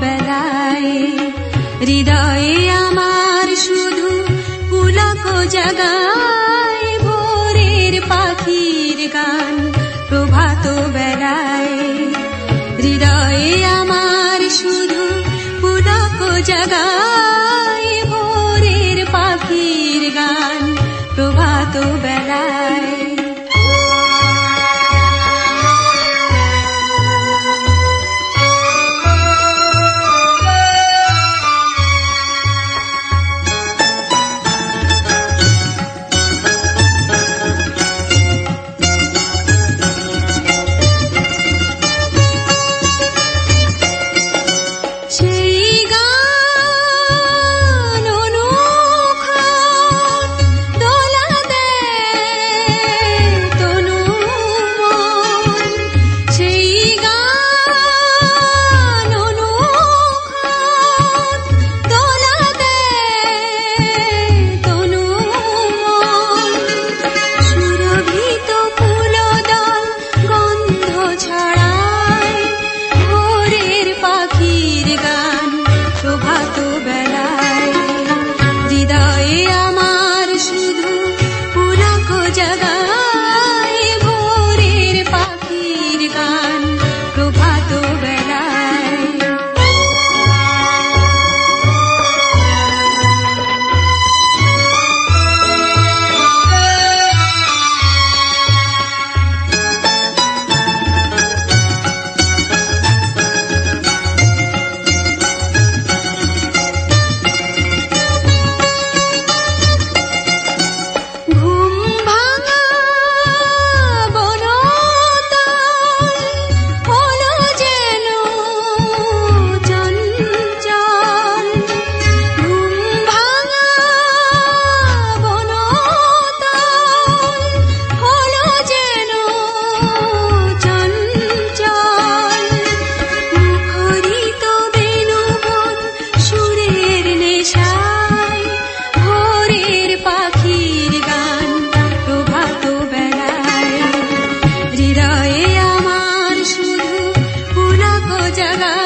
বেলায় হৃদয়ে আমার শুধু পুলক জগা 찾아가